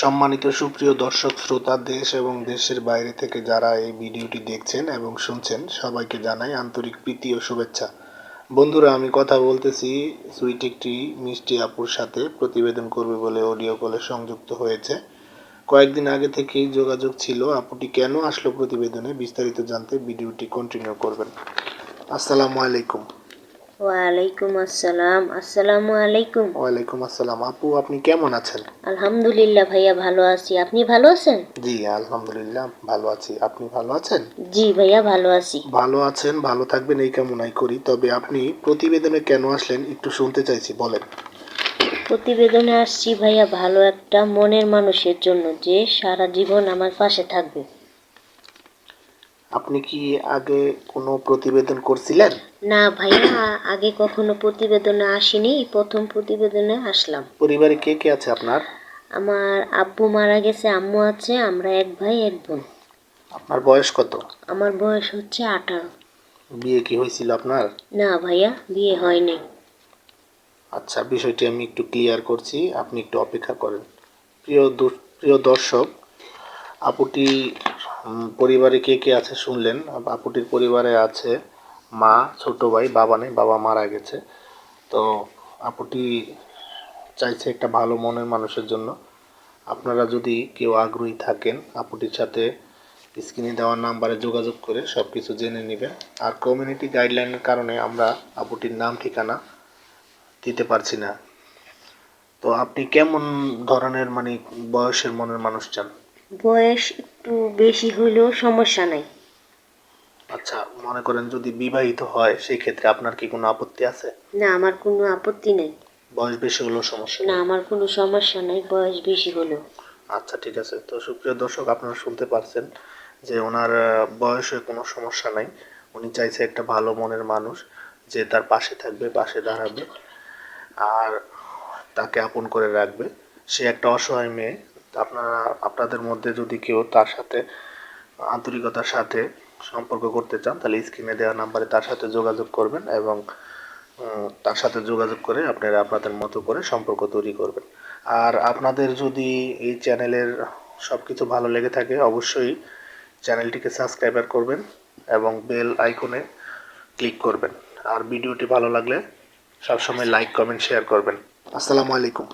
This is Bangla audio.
সম্মানিত সুপ্রিয় দর্শক, শ্রোতা, দেশ এবং দেশের বাইরে থেকে যারা এই ভিডিওটি দেখছেন এবং শুনছেন, সবাইকে জানাই আন্তরিক প্রীতি ও শুভেচ্ছা। বন্ধুরা, আমি কথা বলতেছি সুইট একটি মিষ্টি আপুর সাথে। প্রতিবেদন করবে বলে অডিও কলে সংযুক্ত হয়েছে। কয়েকদিন আগে থেকেই যোগাযোগ ছিল। আপুটি কেন আসলো প্রতিবেদনে বিস্তারিত জানতে ভিডিওটি কন্টিনিউ করবেন। আসসালামু আলাইকুম। ওয়ালাইকুম আসসালাম। আসসালামু আলাইকুম। ওয়ালাইকুম আসসালাম। আপু আপনি কেমন আছেন? আলহামদুলিল্লাহ ভাইয়া ভালো আছি। আপনি ভালো আছেন? জি আলহামদুলিল্লাহ ভালো আছি। আপনি ভালো আছেন? জি ভাইয়া ভালো আছি। ভালো আছেন ভালো থাকবেন এই কামনাই করি। তবে আপনি প্রতিবেদনে কেন আসলেন একটু শুনতে চাইছি বলেন। প্রতিবেদনে আসছি ভাইয়া ভালো একটা মনের মানুষের জন্য যে সারা জীবন আমার পাশে থাকবে। আপনি কি আগে কোনো প্রতিবেদন করছিলেন? না ভাইয়া আগে কখনো প্রতিবেদনে আসিনি। প্রথম প্রতিবেদনে আসলাম। পরিবারে কে কে আছে আপনার? আমার আব্বু মারা গেছে আম্মু আছে আমরা এক ভাই এক বোন। আপনার বয়স কত? আমার বয়স হচ্ছে আঠারো। বিয়ে কি হয়েছিল আপনার? না ভাইয়া বিয়ে হয়নি আচ্ছা বিষয়টি আমি একটু ক্লিয়ার করছি আপনি একটু অপেক্ষা করেন। প্রিয় প্রিয় দর্শক আপুটি পরিবারে কে কে আছে শুনলেন? আপুটির পরিবারে আছে মা, ছোট ভাই, বাবা নেই, বাবা মারা গেছে। তো আপুটি চাইছে একটা ভালো মনের মানুষের জন্য। আপনারা যদি কেউ আগ্রহী থাকেন, আপুটির সাথে স্ক্রিনে দেওয়ার নাম্বারে যোগাযোগ করে সব কিছু জেনে নেবেন। আর কমিউনিটি গাইডলাইনের কারণে আমরা আপুটির নাম, ঠিকানা দিতে পারছি না। তো আপনি কেমন ধরনের মানে বয়সের মনের মানুষ চান? বয়স একটু বেশি হলেও সমস্যা নাই। আচ্ছা মনে করেন যদি বিবাহিত হয় সেই ক্ষেত্রে আপনার কি কোনো আপত্তি আছে? না আমার কোনো আপত্তি নেই। বয়স বেশি হলেও সমস্যা না নেই? আমার কোনো সমস্যা নাই বয়স বেশি হলেও। আচ্ছা ঠিক আছে। তো সুপ্রিয় দর্শক আপনারা শুনতে পারছেন যে ওনার আহ, বয়সে কোনো সমস্যা নাই। উনি চাইছে একটা ভালো মনের মানুষ যে তার পাশে থাকবে পাশে দাঁড়াবে। আর তাকে আপন করে রাখবে। সে একটা অসহায় মেয়ে আপনারা আপনাদের মধ্যে যদি কেউ তার সাথে, আন্তরিকতার সাথে সম্পর্ক করতে চান, তাহলে স্ক্রিনে দেওয়া নাম্বারে তার সাথে যোগাযোগ করবেন এবং তার সাথে যোগাযোগ করে আপনারা আপনাদের মতো করে সম্পর্ক তৈরি করবেন। আর আপনাদের যদি এই চ্যানেলের সব কিছু ভালো লেগে থাকে, অবশ্যই চ্যানেলটিকে সাবস্ক্রাইবার করবেন এবং বেল আইকনে ক্লিক করবেন। আর ভিডিওটি ভালো লাগলে সবসময় লাইক, কমেন্ট, শেয়ার করবেন। আসসালামু আলাইকুম।